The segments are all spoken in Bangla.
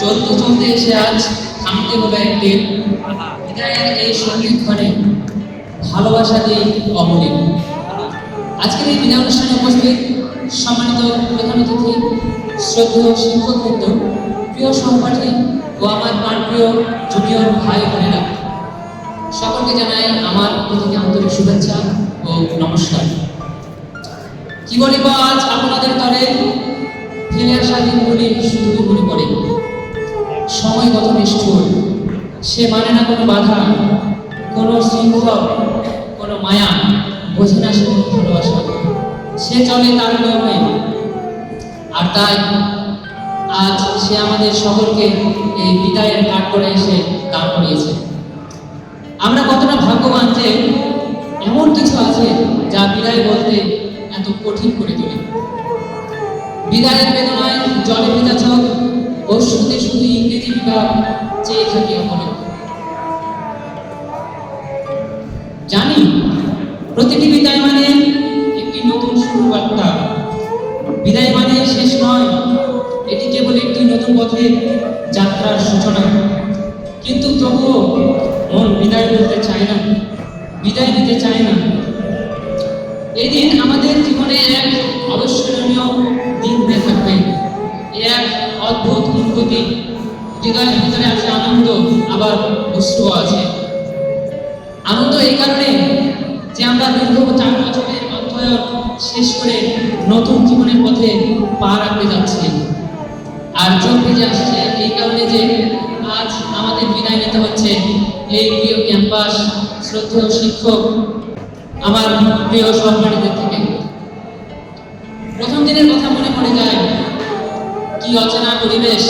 চলতে চলতে এসে আজ থামতে হলো একদিন এই সংগীত ঘরে ভালোবাসা দিয়ে অমলিন আজকের এই বিদায় অনুষ্ঠানে উপস্থিত সম্মানিত প্রধান অতিথি, শ্রদ্ধেয় শিক্ষকবৃন্দ প্রিয় সহপাঠী ও আমার প্রাণপ্রিয় জুনিয়র ভাই বোনেরা। সকলকে জানাই আমার প্রতি আন্তরিক শুভেচ্ছা ও নমস্কার। কি বলিব আজ আপনাদের তরে ফেলে আসা দিনগুলি শুধু মনে পড়ে। সময় কত নিষ্ঠুর, সে মানে না কোনো বাধা, কোনো শৃঙ্খল, কোনো মায়া, বোঝে না সে ভালোবাসা। সে চলে তার নিয়মে। আর তাই আজ সে আমাদের সকলকে এই বিদায়ের কাঠ করে এসে দাঁড় করিয়েছে। আমরা কতটা ভাগ্যবান যে এমন কিছু আছে যা বিদায় বলতে এত কঠিন করে তোলে। বিদায়ের বেদনায় জলে ভেজা চোখ ও শুধু শুধু ইংরেজি বিভাগ চেয়ে থাকি অপরে জানি, প্রতিটি বিদায় মানে একটি নতুন শুরু বার্তা বিদায় মানে শেষ নয়, এটি কেবল একটি নতুন পথের যাত্রার সূচনা। কিন্তু তবুও মন বিদায় বলতে চায় না বিদায় নিতে চায় না এই দিন আমাদের জীবনে এক অবিস্মরণীয় দিন হয়ে থাকবে। এক অদ্ভুত অনুভূতি হৃদয়ের ভিতরে আছে আনন্দ, আবার অশ্রু আছে। আনন্দ এই কারণে যে আমরা দীর্ঘ চার বছরের অধ্যয়ন শেষ করে নতুন জীবনের পথে পা রাখতে যাচ্ছি। আর চোখ ভেজে আসছে এই কারণে যে আমাদের বিদায় নিতে হচ্ছে। এই প্রিয় ক্যাম্পাস শ্রদ্ধেয় শিক্ষক, আমার প্রিয় সহপাঠীদের থেকে। প্রথম দিনের কথা মনে পড়ে যায়, কি অচেনা পরিবেশ,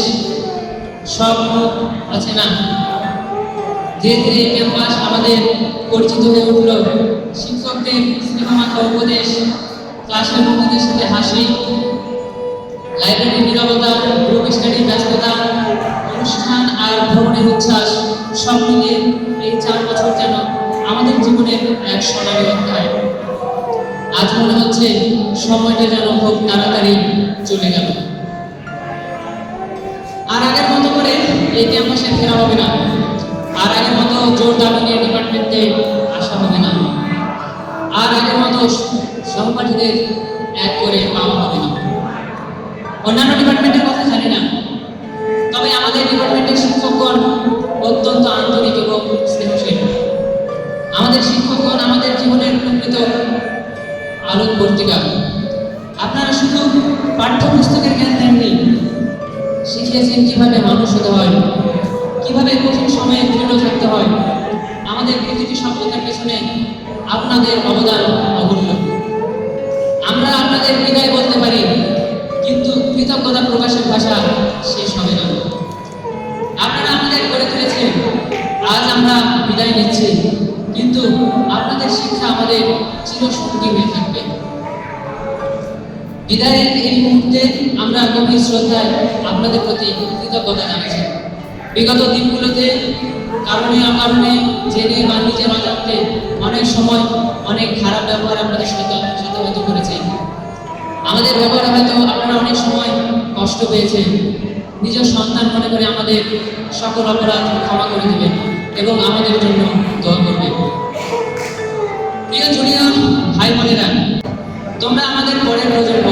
সব মুখ অচেনা ধীরে ধীরে এই ক্যাম্পাস আমাদের পরিচিত হয়ে উঠল। শিক্ষকদের স্নেহমাখা উপদেশ, ক্লাসের বন্ধুদের সাথে হাসি, লাইব্রেরির নিরবতা, গ্রুপ ব্যস্ততা ভ্রমণের উচ্ছ্বাস সব মিলিয়ে এই চার বছর যেন আমাদের জীবনের এক সোনালী অধ্যায়। আজ মনে হচ্ছে সময়টা যেন খুব তাড়াতাড়ি চলে গেল। আর আগের মতো করে এই ক্যাম্পাসে ফেরা হবে না। আর আগের মতো জোর দাবি নিয়ে ডিপার্টমেন্টে আসা হবে না। আর আগের মতো সহপাঠীদের এক করে পাওয়া হবে না। অন্যান্য ডিপার্টমেন্টের কথা জানি না। অত্যন্ত আন্তরিক এবং স্নেহশীল। আমাদের শিক্ষকগণ আমাদের জীবনের প্রকৃত আলোক পত্রিকা। আপনারা শুধু পাঠ্যপুস্তকের জ্ঞান দেননি, শিখিয়েছেন কীভাবে মানুষ হতে হয়, কীভাবে কঠিন সময়ে দৃঢ় থাকতে হয়। আমাদের প্রতিটি সফলতার পেছনে আপনাদের অবদান অমূল্য আমরা আপনাদের বিদায় বলতে পারি, কিন্তু কৃতজ্ঞতা প্রকাশের ভাষা শেষ হবে বিদায় নিচ্ছি কিন্তু আপনাদের শিক্ষা আমাদের চিরসঙ্গী হয়ে থাকবে। বিদায়ের এই মুহূর্তে আমরা গভীর শ্রদ্ধায় আপনাদের প্রতি কৃতজ্ঞতা জানাচ্ছি। বিগত দিনগুলোতে কারণে অকারণে জেনে বা নিজের অজান্তে অনেক সময় অনেক খারাপ ব্যবহার আপনাদের সাথে সাথে করেছে। আমাদের ব্যবহারে হয়তো আপনারা অনেক সময় কষ্ট পেয়েছেন। নিজের সন্তান মনে করে আমাদের সকল অপরাধ ক্ষমা করে দিবেন এবং আমাদের জন্য দোয়া করবেন। প্রিয় জুনিয়র ভাই বোনেরা, তোমরা আমাদের পরের প্রজন্ম,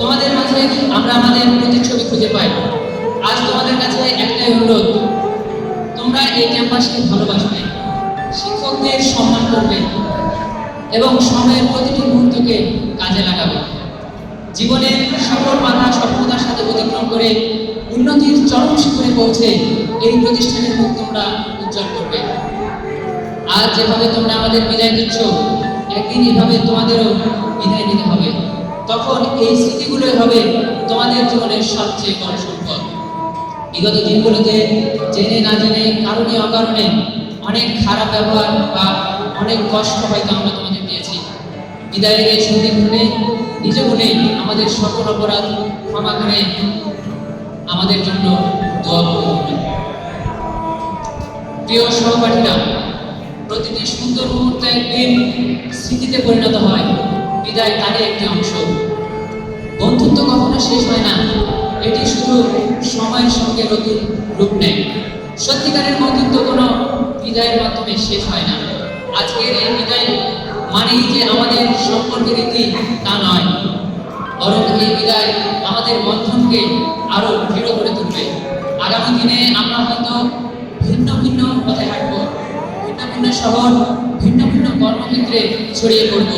তোমাদের মাঝে আমরা আমাদের প্রতিচ্ছবি খুঁজে পাই। আজ তোমাদের কাছে একটাই অনুরোধ, তোমরা এই ক্যাম্পাসকে ভালোবাসবে, শিক্ষকদের সম্মান করবে এবং সময়ের প্রতিটি মুহূর্তকে কাজে লাগাবে। জীবনের সকল বাধা, সফলতার সাথে অতিক্রম করে উন্নতির চরম শিখরে পৌঁছে এই প্রতিষ্ঠানের মুখ তোমরা উজ্জ্বল করবে। আজ যেভাবে তোমরা আমাদের বিদায় দিচ্ছ একদিন এভাবে তোমাদেরও বিদায় নিতে হবে। তখন এই স্মৃতিগুলোই হবে তোমাদের জীবনের সবচেয়ে বড় সম্পদ। বিগত দিনগুলোতে জেনে না জেনে, কারণে অকারণে অনেক খারাপ ব্যবহার বা অনেক কষ্ট হয়তো আমরা তোমাদের দিয়েছি। বিদায়ের এই সন্ধিক্ষণে নিজ মনে আমাদের সকল অপরাধ ক্ষমা করে আমাদের জন্য দোয়া করবেন প্রিয় সহপাঠীরা, প্রতিটি সুন্দর মুহূর্ত একদিন স্মৃতিতে পরিণত হয় বিদায় তারই একটি অংশ। বন্ধুত্ব কখনো শেষ হয় না। এটি শুধু সময়ের সঙ্গে নতুন রূপ নেয়। সত্যিকারের বন্ধুত্ব কোনো বিদায়ের মাধ্যমে শেষ হয় না। আজকের এই বিদায় মানেই যে আমাদের সম্পর্কের রীতি তা নয়। বরং এই বিদায় আমাদের বন্ধনকে আরও দৃঢ় করে তুলবে। আগামী দিনে আমরা হয়তো ভিন্ন ভিন্ন পথে হাঁটবো, ভিন্ন ভিন্ন শহর, ভিন্ন ভিন্ন কর্মক্ষেত্রে ছড়িয়ে পড়ব।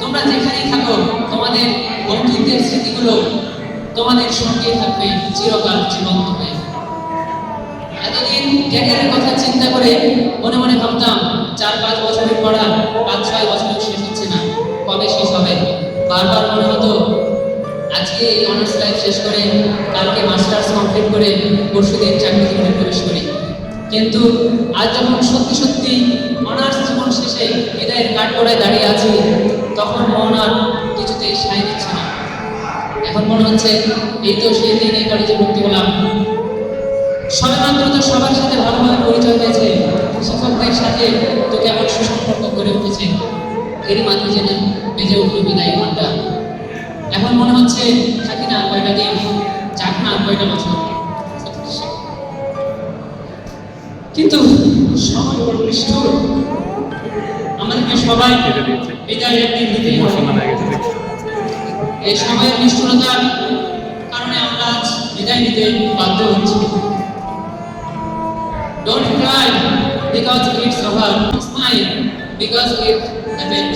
তোমরা যেখানেই থাকো, তোমাদের বন্ধুত্বের স্মৃতিগুলো তোমাদের সঙ্গে থাকবে, চিরকাল জীবন্ত হয়ে। এতদিন ক্যারিয়ারের কথা চিন্তা করে মনে মনে ভাবতাম, চার পাঁচ বছরের পড়া, পাঁচ ছয় বছরেও শেষ হচ্ছে না, কবে শেষ হবে? বারবার মনে হতো আজকে এই অনার্স লাইফ শেষ করে কালকে মাস্টার্স কমপ্লিট করে পরশু দিন চাকরি জীবনে প্রবেশ করি। কিন্তু আজ যখন সত্যি সত্যি অনার্স জীবন শেষে বিদায়ের কাঠগড়ায় দাঁড়িয়ে আছি, তখন মন আর কিছুতেই সাই দিচ্ছে না। এখন মনে হচ্ছে, এই তো সেই দিন, এই কলেজে ভর্তি হলাম। সবে মাত্র তো সবার সাথে ভালোভাবে পরিচয় হয়েছে শিক্ষকদের সাথে তো কেমন সুসম্পর্ক গড়ে উঠেছে। এরই মাঝে যেন বেজে উঠল বিদায় ঘণ্টা এখন মনে হচ্ছে থাকি না কয়টা দিন না কয়টা বছর কিন্তু সময় বড় নিষ্ঠুর। আমাদেরকে সবাই বিদায় একদিন দিতেই। এই সময়ের নিষ্ঠুরতার কারণে আমরা আজ বিদায় নিতে বাধ্য হচ্ছি। Don't cry because it's over smile because it happened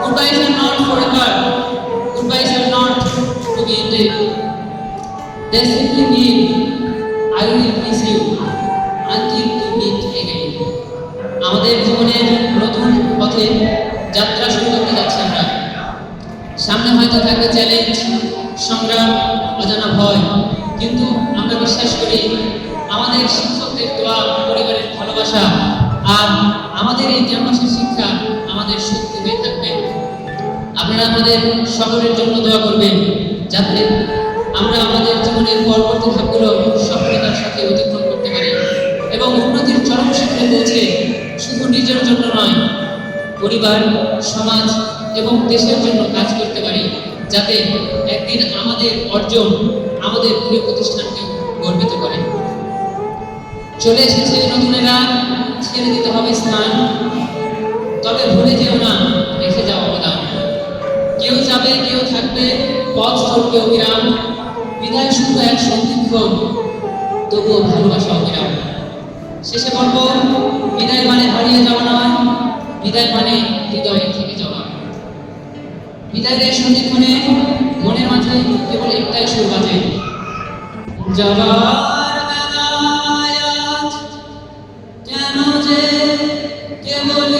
Goodbyes are not forever. To. They simply mean I will miss you until we meet again. আমাদের জীবনের নতুন পথে যাত্রা শুরু করতে যাচ্ছি আমরা সামনে হয়তো থাকবে চ্যালেঞ্জ সংগ্রাম, অজানা ভয় কিন্তু আমরা বিশ্বাস করি, আমাদের শিক্ষকদের দোয়া, পরিবারের ভালোবাসা আর আমাদের এই ক্যাম্পাসের শিক্ষা আমাদের শক্তি হয়ে থাকবে আপনারা আমাদের সকলের জন্য দোয়া করবেন যাতে আমরা আমাদের জীবনের পরবর্তী ধাপগুলো সফলতার সাথে অতিক্রম করতে পারি। এবং উন্নতির চরম শিখরে পৌঁছে শুধু নিজের জন্য নয়, পরিবার, সমাজ এবং দেশের জন্য কাজ করতে পারি, যাতে একদিন আমাদের অর্জন আমাদের প্রিয় প্রতিষ্ঠানকে গর্বিত করে। চলে এসেছে নতুনেরা, ছেড়ে দিতে হবে স্নান তবে ভুলে যেও না, রেখে যাও অবদান। কেউ যাবে, কেউ থাকবে বিদায় শুধু এক তবুও ভালোবাসা শেষে বলব, বিদায় মানে হারিয়ে যাওয়া নয়, বিদায় মানে হৃদয়ে থেকে যাওয়া। মনের মাঝে কেবল একটাই সুর বাজে আজ কেন যে কেবলই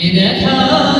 দেখা